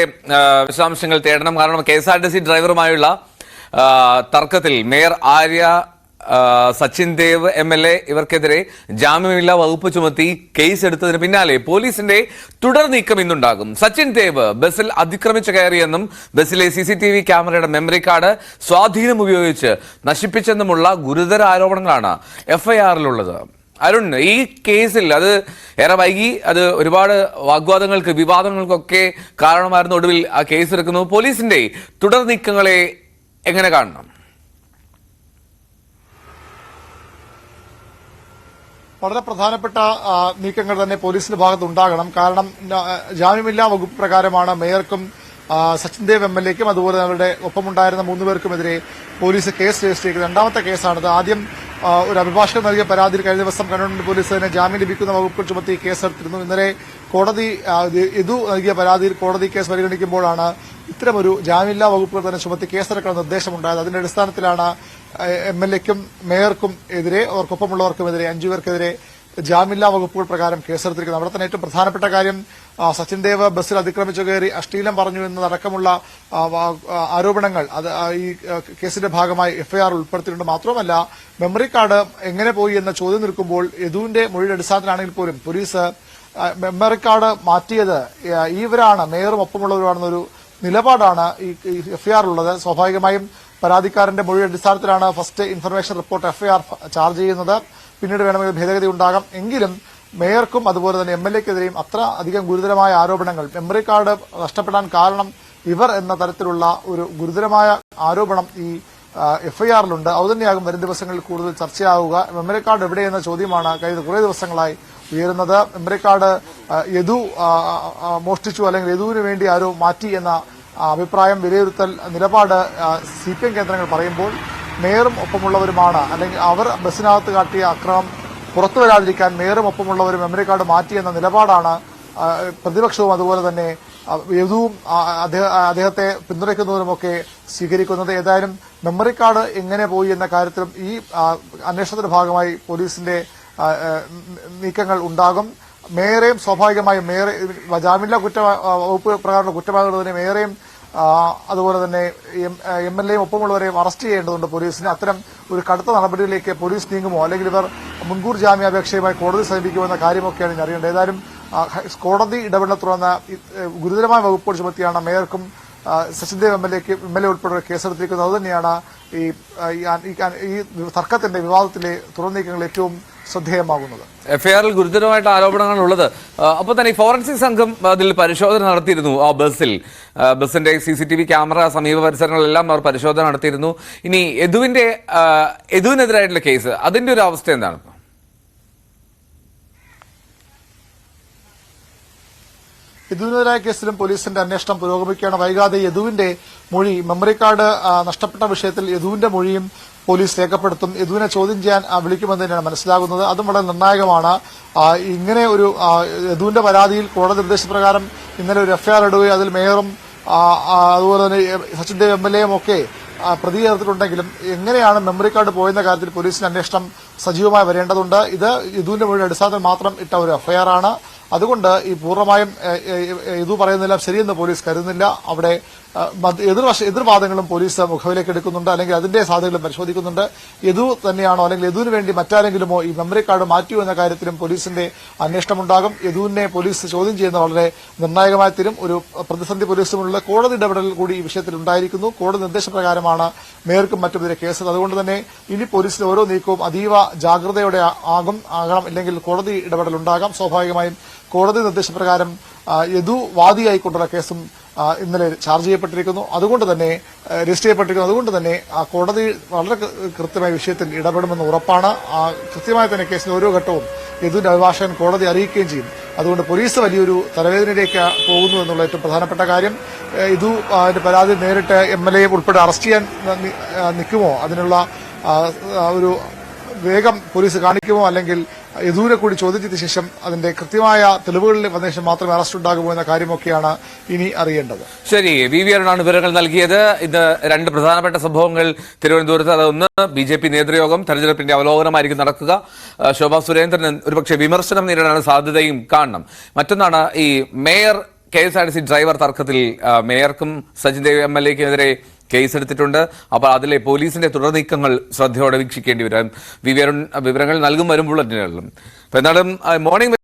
കൂടുതൽ വിശദാംശങ്ങൾ തേടണം. കാരണം K S R T C ഡ്രൈവറുമായുള്ള തർക്കത്തിൽ mayor Arya Sachin Dev M L A ഇവർക്കെതിരെ ജാമ്യമില്ലാ വകുപ്പ് ചുമത്തി കേസ് എടുത്തതിന് പിന്നാലെ പോലീസിന്റെ തുടർ നീക്കം ഇന്നുണ്ടാകും. സച്ചിൻ ദേവ് ബസ്സിൽ അതിക്രമിച്ചു കയറിയെന്നും ബസ്സിലെ സി സി ടി വി ക്യാമറയുടെ മെമ്മറി കാർഡ് സ്വാധീനം ഉപയോഗിച്ച് നശിപ്പിച്ചെന്നുമുള്ള ഗുരുതര ആരോപണങ്ങളാണ് എഫ്ഐആറിലുള്ളത് അരുൺ ഈ കേസിൽ അത് ഏറെ വൈകി അത് ഒരുപാട് വാഗ്വാദങ്ങൾക്ക് വിവാദങ്ങൾക്കൊക്കെ കാരണമായിരുന്നു ഒടുവിൽ ആ കേസ് എടുക്കുന്നു. പോലീസിന്റെ തുടർ നീക്കങ്ങളെ എങ്ങനെ കാണണം? വളരെ പ്രധാനപ്പെട്ട നീക്കങ്ങൾ തന്നെ പോലീസിന്റെ ഭാഗത്ത് ഉണ്ടാകണം കാരണം ജാമ്യമില്ലാ വകുപ്പ് പ്രകാരമാണ് മേയർക്കും സച്ചിൻ ദേവ് എം എൽ എക്കും അതുപോലെ അവരുടെ ഒപ്പമുണ്ടായിരുന്ന മൂന്ന് പേർക്കുമെതിരെ പോലീസ് കേസ് രജിസ്റ്റർ ചെയ്തത് രണ്ടാമത്തെ കേസാണിത്. ആദ്യം ഒരു അഭിഭാഷകൻ നൽകിയ പരാതിയിൽ കഴിഞ്ഞ ദിവസം കണ്ണൂർ പോലീസ് തന്നെ ജാമ്യം ലഭിക്കുന്ന വകുപ്പ് ചുമത്തി കേസെടുത്തിരുന്നു. ഇന്നലെ കോടതി ഇതു നൽകിയ പരാതിയിൽ കോടതി കേസ് പരിഗണിക്കുമ്പോഴാണ് ഇത്തരമൊരു ജാമ്യമില്ലാ വകുപ്പുകൾ തന്നെ ചുമത്തി കേസെടുക്കണം നിർദ്ദേശമുണ്ടായത്. അതിന്റെ അടിസ്ഥാനത്തിലാണ് എം എൽ എക്കും മേയർക്കും എതിരെ അവർക്കൊപ്പമുള്ളവർക്കുമെതിരെ അഞ്ചു പേർക്കെതിരെ ജാമ്യമില്ലാ വകുപ്പുകൾ പ്രകാരം കേസെടുത്തിരിക്കുന്നത്. അവിടെ തന്നെ ഏറ്റവും പ്രധാനപ്പെട്ട കാര്യം സച്ചിൻ ദേവ് ബസ്സിൽ അതിക്രമിച്ചു കയറി അശ്ലീലം പറഞ്ഞു എന്നതടക്കമുള്ള ആരോപണങ്ങൾ അത് ഈ കേസിന്റെ ഭാഗമായി എഫ്ഐആർ ഉൾപ്പെടുത്തിയിട്ടുണ്ട്. മാത്രമല്ല മെമ്മറി കാർഡ് എങ്ങനെ പോയി എന്ന ചോദ്യം നിൽക്കുമ്പോൾ യദുവിന്റെ മൊഴിയുടെ അടിസ്ഥാനത്തിലാണെങ്കിൽ പോലും പോലീസ് മെമ്മറി കാർഡ് മാറ്റിയത് ഇവരാണ് മേയറും ഒപ്പമുള്ളവരാണെന്നൊരു നിലപാടാണ് ഈ എഫ്ഐആർ ഉള്ളത്. സ്വാഭാവികമായും പരാതിക്കാരന്റെ മൊഴിയുടെ അടിസ്ഥാനത്തിലാണ് first information report FIR charge ചെയ്യുന്നത്. പിന്നീട് വേണമെങ്കിൽ ഭേദഗതി ഉണ്ടാകാം. എങ്കിലും മേയർക്കും അതുപോലെ തന്നെ എം എൽ എക്കെതിരെയും അത്ര അധികം ഗുരുതരമായ ആരോപണങ്ങൾ മെമ്മറി കാർഡ് നഷ്ടപ്പെടാൻ കാരണം ഇവർ എന്ന തരത്തിലുള്ള ഒരു ഗുരുതരമായ ആരോപണം ഈ എഫ്ഐആറിലുണ്ട് അതുതന്നെയാകും വരും ദിവസങ്ങളിൽ കൂടുതൽ ചർച്ചയാവുക. മെമ്മറി കാർഡ് എവിടെയെന്ന ചോദ്യമാണ് കഴിഞ്ഞ കുറേ ദിവസങ്ങളായി ഉയരുന്നത്. മെമ്മറി കാർഡ് യദു മോഷ്ടിച്ചു അല്ലെങ്കിൽ യദുവിന് വേണ്ടി ആരോ മാറ്റി എന്ന അഭിപ്രായം വിലയിരുത്തൽ നിലപാട് സി കേന്ദ്രങ്ങൾ പറയുമ്പോൾ മേയറും ഒപ്പമുള്ളവരുമാണ്. അല്ലെങ്കിൽ അവർ ബസ്സിനകത്ത് കാട്ടിയ അക്രമം പുറത്തു വരാതിരിക്കാൻ മേയറും ഒപ്പമുള്ളവരും മെമ്മറി കാർഡ് മാറ്റി എന്ന നിലപാടാണ് പ്രതിപക്ഷവും അതുപോലെ തന്നെ യദുവും അദ്ദേഹത്തെ പിന്തുണയ്ക്കുന്നവരുമൊക്കെ സ്വീകരിക്കുന്നത്. ഏതായാലും മെമ്മറി കാർഡ് എങ്ങനെ പോയി എന്ന കാര്യത്തിലും ഈ അന്വേഷണത്തിന്റെ ഭാഗമായി പോലീസിന്റെ നീക്കങ്ങൾ ഉണ്ടാകും. മേയറേയും സ്വാഭാവികമായും മേയറെ ജാമ്യമില്ലാ കുറ്റ വകുപ്പ് പ്രകാരമുള്ള കുറ്റവാളികൾ തന്നെ ആ, അതുപോലെ തന്നെ എം എൽ എയും ഒപ്പമുള്ളവരെയും അറസ്റ്റ് ചെയ്യേണ്ടതുണ്ട് പോലീസിന്. അത്തരം ഒരു കടുത്ത നടപടിയിലേക്ക് പോലീസ് നീങ്ങുമോ? അല്ലെങ്കിൽ ഇവർ മുൻകൂർ ജാമ്യാപേക്ഷയുമായി കോടതി സമീപിക്കുമോ എന്ന കാര്യമൊക്കെയാണ് ഇനി അറിയേണ്ടത്. ഏതായാലും കോടതി ഇടപെടൽ തുടർന്ന് ഗുരുതരമായ വകുപ്പുകൾ ചുമത്തിയാണ് മേയർക്കും സച്ചിൻ സച്ചിൻദേവ് എം എൽ എക്ക് എം എൽ എ ഉൾപ്പെടെ കേസെടുത്തിരിക്കുന്നത്. അതുതന്നെയാണ് ഈ തർക്കത്തിന്റെ വിവാദത്തിലെ തുറന്നീക്കങ്ങൾ ഏറ്റവും ശ്രദ്ധേയമാകുന്നത്. എഫ്ഐആറിൽ ഗുരുതരമായിട്ട് ആരോപണങ്ങൾ ഉള്ളത് അപ്പോൾ തന്നെ ഫോറൻസിക് സംഘം അതിൽ പരിശോധന നടത്തിയിരുന്നു ആ ബസ്സിൽ. ബസ്സിന്റെ C C T V camera സമീപ പരിസരങ്ങളിലെല്ലാം അവർ പരിശോധന നടത്തിയിരുന്നു. ഇനി യദുവിന്റെ യദുവിനെതിരായിട്ടുള്ള കേസ് അതിന്റെ ഒരു അവസ്ഥ എന്താണ്? യദുവിനെതിരായ കേസിലും പോലീസിന്റെ അന്വേഷണം പുരോഗമിക്കുകയാണ്. വൈകാതെ യദുവിന്റെ മൊഴി മെമ്മറി കാർഡ് നഷ്ടപ്പെട്ട വിഷയത്തിൽ യദുവിന്റെ മൊഴിയും പോലീസ് രേഖപ്പെടുത്തും. യദുവിനെ ചോദ്യം ചെയ്യാൻ വിളിക്കുമെന്ന് തന്നെയാണ് മനസ്സിലാകുന്നത്. അതും വളരെ നിർണായകമാണ്. ഇങ്ങനെ ഒരു യദുവിന്റെ പരാതിയിൽ കോടതി നിർദ്ദേശപ്രകാരം ഇന്നലെ ഒരു എഫ്ഐആർ ഇടുകയും അതിൽ മേയറും അതുപോലെ തന്നെ സച്ചിൻ ദേവ് എം എൽ എയും ഒക്കെ പ്രതി ചേർത്തിട്ടുണ്ടെങ്കിലും എങ്ങനെയാണ് മെമ്മറി കാർഡ് പോയെന്ന കാര്യത്തിൽ പോലീസിന്റെ അന്വേഷണം സജീവമായി വരേണ്ടതുണ്ട്. ഇത് യദുവിന്റെ മൊഴിയുടെ അടിസ്ഥാനത്തിൽ മാത്രം ഇട്ട ഒരു എഫ്ഐആർ ആണ്. അതുകൊണ്ട് ഈ പൂർണമായും ഇതു പറയുന്നതെല്ലാം ശരിയെന്ന് പോലീസ് കരുതുന്നില്ല. അവിടെ എതിർവശ എതിർവാദങ്ങളും പോലീസ് മുഖവിലേക്ക് എടുക്കുന്നുണ്ട്. അല്ലെങ്കിൽ അതിന്റെ സാധ്യതകളും പരിശോധിക്കുന്നുണ്ട്. യദു തന്നെയാണോ അല്ലെങ്കിൽ യദുവിന് വേണ്ടി മറ്റാരെങ്കിലുമോ ഈ മെമ്മറി കാർഡ് മാറ്റിയോ എന്ന കാര്യത്തിലും പോലീസിന്റെ അന്വേഷണമുണ്ടാകും. യദുവിനെ പോലീസ് ചോദ്യം ചെയ്യുന്ന വളരെ നിർണായകമായി തീരും. ഒരു പ്രതിസന്ധി പോലീസുമുള്ള കോടതി ഇടപെടൽ കൂടി ഈ വിഷയത്തിൽ ഉണ്ടായിരിക്കുന്നു. കോടതി നിർദ്ദേശപ്രകാരമാണ് മേയർക്കും മറ്റുമെതിരെ കേസ്. അതുകൊണ്ട് തന്നെ ഇനി പോലീസിന്റെ ഓരോ നീക്കവും അതീവ ജാഗ്രതയോടെ ആകും. ആകണം. ഇല്ലെങ്കിൽ കോടതി ഇടപെടൽ ഉണ്ടാകാം. സ്വാഭാവികമായും കോടതി നിർദ്ദേശപ്രകാരം യദു വാദിയായിക്കൊണ്ടുള്ള കേസും ഇന്നലെ ചാർജ് ചെയ്യപ്പെട്ടിരിക്കുന്നു. അതുകൊണ്ട് തന്നെ രജിസ്റ്റർ ചെയ്യപ്പെട്ടിരിക്കുന്നു. അതുകൊണ്ട് തന്നെ ആ കോടതി വളരെ കൃത്യമായ വിഷയത്തിൽ ഇടപെടുമെന്ന് ഉറപ്പാണ്. കൃത്യമായി തന്നെ കേസിന്റെ ഓരോ ഘട്ടവും യദുവിന്റെ അഭിഭാഷകൻ കോടതി അറിയിക്കുകയും ചെയ്യും. അതുകൊണ്ട് പോലീസ് വലിയൊരു തലവേദനയിലേക്ക് പോകുന്നു എന്നുള്ള ഏറ്റവും പ്രധാനപ്പെട്ട കാര്യം. ഇതു അതിന്റെ പരാതി നേരിട്ട് എം എൽ എ ഉൾപ്പെടെ അറസ്റ്റ് ചെയ്യാൻ നിൽക്കുമോ? അതിനുള്ള ഒരു വേഗം പോലീസ് കാണിക്കുമോ അല്ലെങ്കിൽ യദൂരെ കൂടി ചെയ്ത ശേഷം അതിന്റെ കൃത്യമായ തെളിവുകളിൽ വന്ന ശേഷം മാത്രമേ അറസ്റ്റ് ഉണ്ടാകുമോ എന്ന കാര്യമൊക്കെയാണ് ഇനി അറിയേണ്ടത്. ശരി വി. വി. അരുണാണ് വിവരങ്ങൾ നൽകിയത്. ഇത് രണ്ട് പ്രധാനപ്പെട്ട സംഭവങ്ങൾ തിരുവനന്തപുരത്ത്. അതൊന്ന് ബി ജെ പി നേതൃയോഗം തെരഞ്ഞെടുപ്പിന്റെ അവലോകനമായിരിക്കും നടക്കുക. ശോഭ സുരേന്ദ്രൻ ഒരുപക്ഷെ വിമർശനം നേരിടാനുള്ള സാധ്യതയും കാണണം. മറ്റൊന്നാണ് ഈ mayor K S R C driver തർക്കത്തിൽ മേയർക്കും സജിൻ ദേവ് എം എൽ എക്കുമെതിരെ കേസെടുത്തിട്ടുണ്ട്. അപ്പോൾ അതിലെ പോലീസിന്റെ തുടർ നീക്കങ്ങൾ ശ്രദ്ധയോടെ വീക്ഷിക്കേണ്ടി വരും. വിവരം വിവരങ്ങൾ നൽകും വരും ബുള്ളറ്റിനുകളിലും. എന്നാലും മോർണിംഗ്